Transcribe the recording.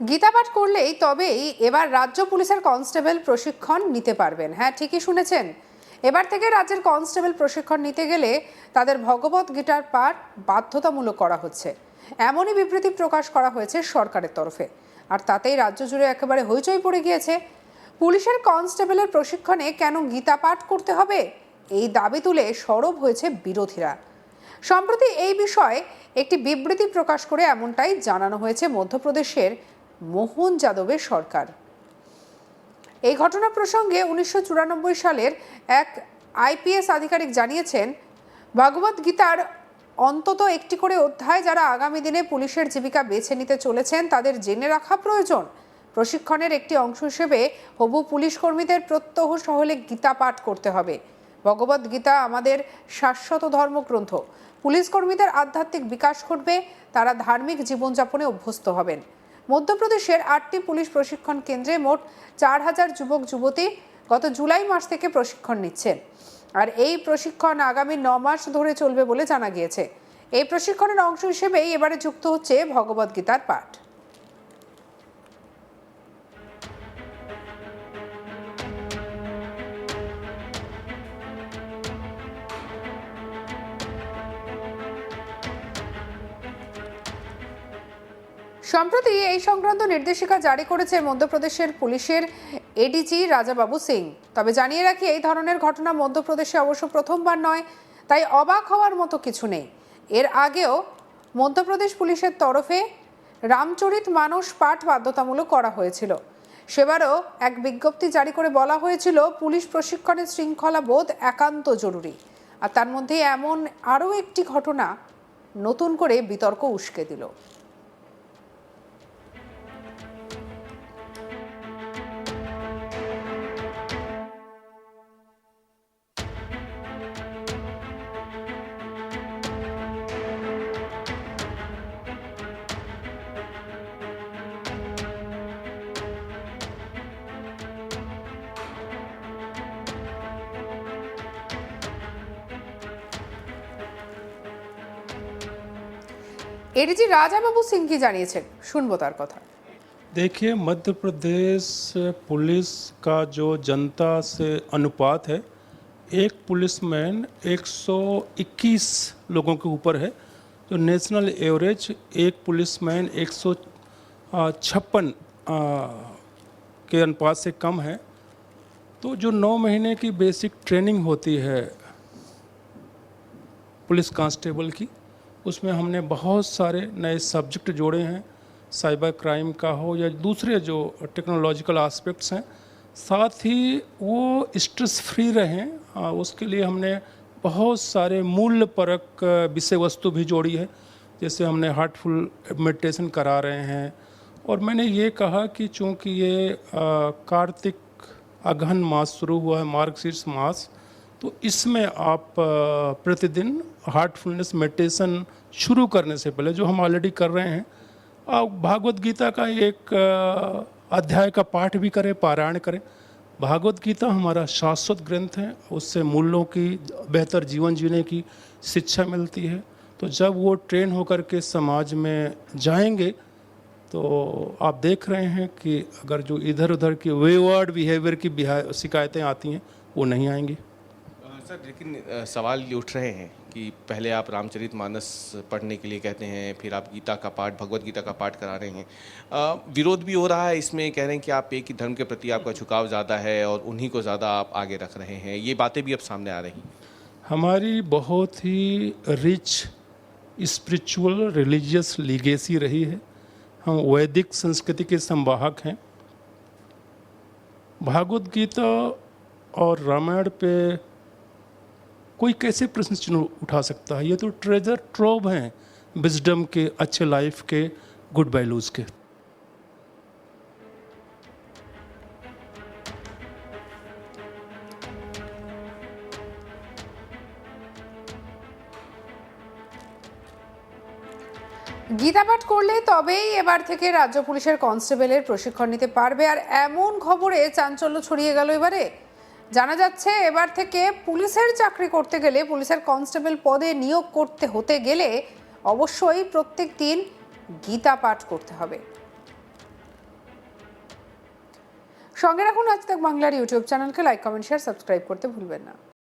গীতাপাঠ করলেই তবেই এবার রাজ্য পুলিশের কনস্টেবল প্রশিক্ষণ নিতে পারবেন। হ্যাঁ ঠিকই শুনেছেন। এবার থেকে রাজ্যের কনস্টেবল প্রশিক্ষণ নিতে গেলে তাদের ভগবত গীতার পাঠ বাধ্যতামূলক করা হচ্ছে। এমনই বিবৃতি প্রকাশ করা হয়েছে সরকারের তরফে। আর তাতেই রাজ্য জুড়ে একেবারে হইচই পড়ে গিয়েছে। পুলিশের কনস্টেবলের প্রশিক্ষণে কেন গীতা পাঠ করতে হবে? এই দাবি তুলে সরব হয়েছে বিরোধীরা। সম্প্রতি এই বিষয়ে একটি বিবৃতি প্রকাশ করে এমনটাই জানানো হয়েছে মধ্যপ্রদেশের মোহন যাদবের সরকার। এই ঘটনা প্রসঙ্গে উনিশশো চুরানব্বই সালের এক আইপিএস আধিকারিক জানিয়েছেন, ভগবত গীতার অন্তত একটি করে অধ্যায় যারা আগামী দিনে পুলিশের জীবিকা বেছে নিতে চলেছেন, তাদের জেনে রাখা প্রয়োজন। প্রশিক্ষণের একটি অংশ হিসেবে হবু পুলিশ কর্মীদের প্রত্যহ সহলে গীতা পাঠ করতে হবে। ভগবত গীতা আমাদের শাশ্বত ধর্মগ্রন্থ। পুলিশ কর্মীদের আধ্যাত্মিক বিকাশ ঘটবে, তারা ধার্মিক জীবনযাপনে অভ্যস্ত হবেন। মধ্যপ্রদেশের আটটি পুলিশ প্রশিক্ষণ কেন্দ্রে মোট চার হাজার যুবক যুবতী গত জুলাই মাস থেকে প্রশিক্ষণ নিচ্ছেন আর এই প্রশিক্ষণ আগামী ন মাস ধরে চলবে বলে জানা গিয়েছে। এই প্রশিক্ষণের অংশ হিসেবেই এবারে যুক্ত হচ্ছে ভগবদ্গীতার পাঠ। সম্প্রতি এই সংক্রান্ত নির্দেশিকা জারি করেছে মধ্যপ্রদেশের পুলিশের এডিজি রাজাবাবু সিং। তবে জানিয়ে রাখি, এই ধরনের ঘটনা মধ্যপ্রদেশে অবশ্য প্রথমবার নয়, তাই অবাক হওয়ার মতো কিছু নেই। এর আগেও মধ্যপ্রদেশ পুলিশের তরফে রামচরিত মানস পাঠ বাধ্যতামূলক করা হয়েছিল। সেবারও এক বিজ্ঞপ্তি জারি করে বলা হয়েছিল, পুলিশ প্রশিক্ষণের শৃঙ্খলা বোধ একান্ত জরুরি। আর তার মধ্যে এমন আরও একটি ঘটনা নতুন করে বিতর্ক উস্কে দিল। এডিজি রাজাবাবু সিং কি জানিয়েছেন শুনবো তার কথা देखिए मध्य प्रदेश पुलिस का जो जनता से अनुपात है एक पुलिसमैन 121 लोगों के ऊपर है जो नेशनल एवरेज एक पुलिसमैन एक सौ छप्पन के अनुपात से कम है तो जो नौ महीने की बेसिक ट्रेनिंग होती है पुलिस कांस्टेबल की उसमें हमने बहुत सारे नए सब्जेक्ट जोड़े हैं साइबर क्राइम का हो या दूसरे जो टेक्नोलॉजिकल एस्पेक्ट्स हैं। साथ ही वो स्ट्रेस फ्री रहें उसके लिए हमने बहुत सारे मूल्य परक विषय वस्तु भी जोड़ी है। जैसे हमने हार्टफुल मेडिटेशन करा रहे हैं। और मैंने ये कहा कि चूँकि ये कार्तिक अगहन मास शुरू हुआ है, मार्गशीर्ष मास तो इसमें आप प्रतिदिन हार्टफुलनेस मेडिटेशन शुरू करने से पहले, जो हम ऑलरेडी कर रहे हैं, आप भागवत गीता का एक अध्याय का पाठ भी करें, पारायण करें। भागवत गीता हमारा शाश्वत ग्रंथ है, उससे मूल्यों की, बेहतर जीवन जीने की शिक्षा मिलती है। तो जब वो ट्रेन होकर के समाज में जाएँगे तो आप देख रहे हैं कि अगर जो इधर उधर की वेवर्ड बिहेवियर की शिकायतें आती हैं, वो नहीं आएँगी। सर लेकिन सवाल ये उठ रहे हैं कि पहले आप रामचरित मानस पढ़ने के लिए कहते हैं फिर आप गीता का पाठ भगवत गीता का पाठ करा रहे हैं। अ, विरोध भी हो रहा है इसमें कह रहे हैं कि आप एक ही धर्म के प्रति आपका झुकाव ज़्यादा है और उन्हीं को ज़्यादा आप आगे रख रहे हैं। ये बातें भी अब सामने आ रही हमारी बहुत ही रिच स्पिरिचुअल रिलीजियस लीगेसी रही है। हम वैदिक संस्कृति के संवाहक हैं। भागवत गीता और रामायण पे कोई कैसे प्रश्न चिन्ह उठा सकता है ये तो ट्रेजर ट्रोव हैं विजडम के अच्छे लाइफ के गुड वैल्यूज़ के গীতাপাঠ করলে তবেই এবার থেকে রাজ্য পুলিশের কনস্টেবলের প্রশিক্ষণ নিতে পারবে আর এমন খবরে চাঞ্চল্য ছড়িয়ে গেল এবারে জানা যাচ্ছে এবার থেকে পুলিশের চাকরি করতে গেলে পুলিশের কনস্টেবল পদে নিয়োগ করতে হতে গেলে অবশ্যই প্রত্যেক দিন গীতা পাঠ করতে হবে। সঙ্গে রাখুন আজ তাক বাংলার ইউটিউব চ্যানেলকে। লাইক কমেন্ট শেয়ার সাবস্ক্রাইব করতে ভুলবেন না।